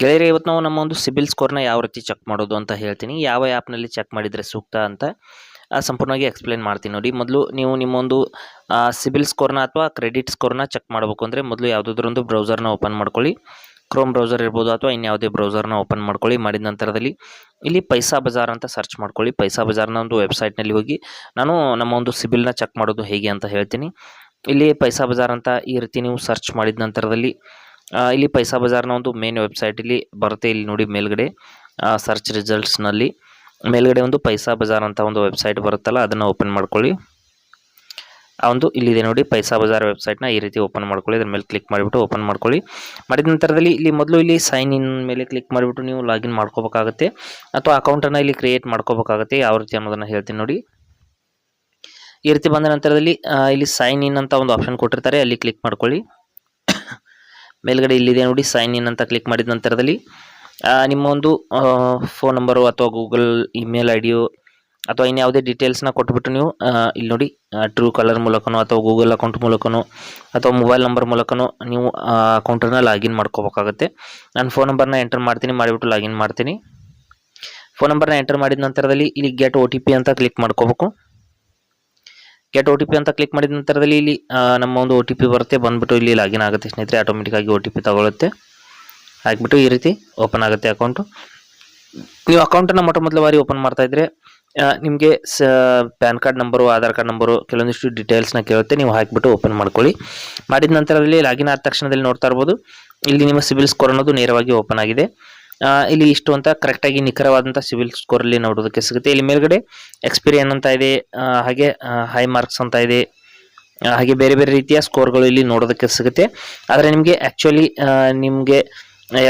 ಗೆಳೆಯರೆ, ಇವತ್ತು ನಾವು ನಮ್ಮ ಒಂದು ಸಿಬಿಲ್ ಸ್ಕೋರ್ನ ಯಾವ ರೀತಿ ಚೆಕ್ ಮಾಡೋದು ಅಂತ ಹೇಳ್ತೀನಿ. ಯಾವ ಆ್ಯಪ್ನಲ್ಲಿ ಚೆಕ್ ಮಾಡಿದರೆ ಸೂಕ್ತ ಅಂತ ಸಂಪೂರ್ಣವಾಗಿ ಎಕ್ಸ್ಪ್ಲೇನ್ ಮಾಡ್ತೀನಿ ನೋಡಿ. ಮೊದಲು ನೀವು ನಿಮ್ಮೊಂದು ಸಿಬಿಲ್ ಸ್ಕೋರ್ನ ಅಥವಾ ಕ್ರೆಡಿಟ್ ಸ್ಕೋರ್ನ ಚೆಕ್ ಮಾಡಬೇಕು ಅಂದರೆ ಮೊದಲು ಯಾವುದಾದ್ರೊಂದು ಬ್ರೌಸರ್ನ ಓಪನ್ ಮಾಡ್ಕೊಳ್ಳಿ. ಕ್ರೋಮ್ ಬ್ರೌಸರ್ ಇರ್ಬೋದು ಅಥವಾ ಇನ್ಯಾವುದೇ ಬ್ರೌಸರ್ನ ಓಪನ್ ಮಾಡ್ಕೊಳ್ಳಿ. ಮಾಡಿದ ನಂತರದಲ್ಲಿ ಇಲ್ಲಿ ಪೈಸಾ ಬಜಾರ್ ಅಂತ ಸರ್ಚ್ ಮಾಡ್ಕೊಳ್ಳಿ. ಪೈಸಾ ಬಜಾರ್ನ ಒಂದು ವೆಬ್ಸೈಟ್ನಲ್ಲಿ ಹೋಗಿ ನಾನು ನಮ್ಮ ಒಂದು ಸಿಬಿಲ್ನ ಚೆಕ್ ಮಾಡೋದು ಹೇಗೆ ಅಂತ ಹೇಳ್ತೀನಿ. ಇಲ್ಲಿ ಪೈಸಾ ಬಜಾರ್ ಅಂತ ಈ ರೀತಿ ನೀವು ಸರ್ಚ್ ಮಾಡಿದ ನಂತರದಲ್ಲಿ ಇಲ್ಲಿ ಪೈಸಾ ಬಜಾರ್ನ ಒಂದು ಮೇನ್ ವೆಬ್ಸೈಟ್ ಇಲ್ಲಿ ಬರುತ್ತೆ ಇಲ್ಲಿ ನೋಡಿ ಮೇಲ್ಗಡೆ. ಸರ್ಚ್ ರಿಸಲ್ಟ್ಸ್ನಲ್ಲಿ ಮೇಲ್ಗಡೆ ಒಂದು ಪೈಸಾ ಬಜಾರ್ ಅಂತ ಒಂದು ವೆಬ್ಸೈಟ್ ಬರುತ್ತಲ್ಲ, ಅದನ್ನು ಓಪನ್ ಮಾಡ್ಕೊಳ್ಳಿ. ಆ ಒಂದು ಇಲ್ಲಿದೆ ನೋಡಿ ಪೈಸಾ ಬಜಾರ್ ವೆಬ್ಸೈಟ್ನ ಈ ರೀತಿ ಓಪನ್ ಮಾಡ್ಕೊಳ್ಳಿ, ಅದ್ರ ಮೇಲೆ ಕ್ಲಿಕ್ ಮಾಡಿಬಿಟ್ಟು ಓಪನ್ ಮಾಡ್ಕೊಳ್ಳಿ. ಮಾಡಿದ ನಂತರದಲ್ಲಿ ಇಲ್ಲಿ ಮೊದಲು ಇಲ್ಲಿ ಸೈನ್ ಇನ್ ಮೇಲೆ ಕ್ಲಿಕ್ ಮಾಡಿಬಿಟ್ಟು ನೀವು ಲಾಗಿನ್ ಮಾಡ್ಕೋಬೇಕಾಗುತ್ತೆ. ಅಥವಾ ಅಕೌಂಟನ್ನು ಇಲ್ಲಿ ಕ್ರಿಯೇಟ್ ಮಾಡ್ಕೋಬೇಕಾಗುತ್ತೆ, ಯಾವ ರೀತಿ ಅನ್ನೋದನ್ನು ಹೇಳ್ತೀನಿ ನೋಡಿ. ಈ ರೀತಿ ಬಂದ ನಂತರದಲ್ಲಿ ಇಲ್ಲಿ ಸೈನ್ ಇನ್ ಅಂತ ಒಂದು ಆಪ್ಷನ್ ಕೊಟ್ಟಿರ್ತಾರೆ, ಅಲ್ಲಿ ಕ್ಲಿಕ್ ಮಾಡ್ಕೊಳ್ಳಿ. ಮೇಲ್ಗಡೆ ಇಲ್ಲಿದೆ ನೋಡಿ ಸೈನ್ ಇನ್ ಅಂತ ಕ್ಲಿಕ್ ಮಾಡಿದ ನಂತರದಲ್ಲಿ ನಿಮ್ಮ ಒಂದು ಫೋನ್ ನಂಬರು ಅಥವಾ ಗೂಗಲ್ ಇಮೇಲ್ ಐ ಡಿಯು ಅಥವಾ ಇನ್ಯಾವುದೇ ಡೀಟೇಲ್ಸ್ನ ಕೊಟ್ಬಿಟ್ಟು ನೀವು ಇಲ್ಲಿ ನೋಡಿ ಟ್ರೂ ಕಲರ್ ಮೂಲಕನೋ ಅಥವಾ ಗೂಗಲ್ ಅಕೌಂಟ್ ಮೂಲಕನೋ ಅಥವಾ ಮೊಬೈಲ್ ನಂಬರ್ ಮೂಲಕನೋ ನೀವು ಅಕೌಂಟನ್ನು ಲಾಗಿನ್ ಮಾಡ್ಕೋಬೇಕಾಗುತ್ತೆ. ನಾನು ಫೋನ್ ನಂಬರ್ನ ಎಂಟರ್ ಮಾಡ್ತೀನಿ, ಮಾಡಿಬಿಟ್ಟು ಲಾಗಿನ್ ಮಾಡ್ತೀನಿ. ಫೋನ್ ನಂಬರ್ನ ಎಂಟರ್ ಮಾಡಿದ ನಂತರದಲ್ಲಿ ಇಲ್ಲಿ ಗೆಟ್ ಒ ಅಂತ ಕ್ಲಿಕ್ ಮಾಡ್ಕೋಬೇಕು. ಗೆಟ್ ಒ ಟಿ ಪಿ ಅಂತ ಕ್ಲಿಕ್ ಮಾಡಿದ ನಂತರದಲ್ಲಿ ಇಲ್ಲಿ ನಮ್ಮ ಒಂದು ಒ ಟಿ ಪಿ ಬರುತ್ತೆ. ಬಂದ್ಬಿಟ್ಟು ಇಲ್ಲಿ ಲಾಗಿನ್ ಆಗುತ್ತೆ. ಸ್ನೇಹಿತರೆ ಆಟೋಮೆಟಿಕ್ ಆಗಿ ಒ ಟಿ ಪಿ ತಗೊಳುತ್ತೆ. ಹಾಕ್ಬಿಟ್ಟು ಈ ರೀತಿ ಓಪನ್ ಆಗುತ್ತೆ ಅಕೌಂಟು ನೀವು ಅಕೌಂಟನ್ನು ಮೊಟ್ಟ ಮೊದಲ ಬಾರಿ ಓಪನ್ ಮಾಡ್ತಾ ಇದ್ರೆ ನಿಮಗೆ ಸ PAN card number Aadhaar card number ಕೆಲವೊಂದಿಷ್ಟು ಡೀಟೇಲ್ಸ್ನ ಕೇಳುತ್ತೆ. ನೀವು ಹಾಕಿಬಿಟ್ಟು ಓಪನ್ ಮಾಡ್ಕೊಳ್ಳಿ. ಮಾಡಿದ ನಂತರದಲ್ಲಿ ಲಾಗಿನ್ ಆದ ತಕ್ಷಣದಲ್ಲಿ ನೋಡ್ತಾ ಇರ್ಬೋದು. ಇಲ್ಲಿ ನಿಮ್ಮ ಸಿಬಿಲ್ ಸ್ಕೋರ್ ಅನ್ನೋದು ನೇರವಾಗಿ ಓಪನ್ ಆಗಿದೆ. ಇಲ್ಲಿ ಇಷ್ಟು ಅಂತ ಕರೆಕ್ಟಾಗಿ ನಿಖರವಾದಂಥ ಸಿವಿಲ್ ಸ್ಕೋರ್ ಅಲ್ಲಿ ನೋಡೋದಕ್ಕೆ ಸಿಗುತ್ತೆ. ಇಲ್ಲಿ ಮೇಲ್ಗಡೆ ಎಕ್ಸ್ಪೀರಿಯನ್ ಅಂತ ಇದೆ ಹಾಗೆ ಹೈ ಮಾರ್ಕ್ಸ್ ಅಂತ ಇದೆ ಹಾಗೆ ಬೇರೆ ಬೇರೆ ರೀತಿಯ ಸ್ಕೋರ್ಗಳು ಇಲ್ಲಿ ನೋಡೋದಕ್ಕೆ ಸಿಗುತ್ತೆ. ಆದರೆ ನಿಮಗೆ ಆ್ಯಕ್ಚುಲಿ ನಿಮಗೆ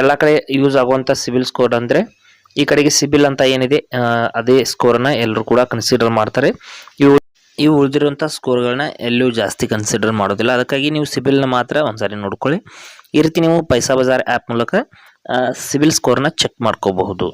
ಎಲ್ಲ ಕಡೆ ಯೂಸ್ ಆಗುವಂಥ ಸಿವಿಲ್ ಸ್ಕೋರ್ ಅಂದರೆ ಈ ಕಡೆಗೆ ಸಿಬಿಲ್ ಅಂತ ಏನಿದೆ ಅದೇ ಸ್ಕೋರನ್ನ ಎಲ್ಲರೂ ಕೂಡ ಕನ್ಸಿಡರ್ ಮಾಡ್ತಾರೆ. ಇವು ಇವು ಉಳಿದಿರುವಂಥ ಸ್ಕೋರ್ಗಳನ್ನ ಎಲ್ಲೂ ಜಾಸ್ತಿ ಕನ್ಸಿಡರ್ ಮಾಡೋದಿಲ್ಲ. ಅದಕ್ಕಾಗಿ ನೀವು ಸಿಬಿಲ್ನ ಮಾತ್ರ ಒಂದ್ಸಾರಿ ನೋಡ್ಕೊಳ್ಳಿ. ಈ ರೀತಿ ನೀವು ಪೈಸಾ ಬಜಾರ್ ಆ್ಯಪ್ ಮೂಲಕ ಸಿಬಿಲ್ ಸ್ಕೋರ್ನ ಚೆಕ್ ಮಾಡ್ಕೋಬಹುದು.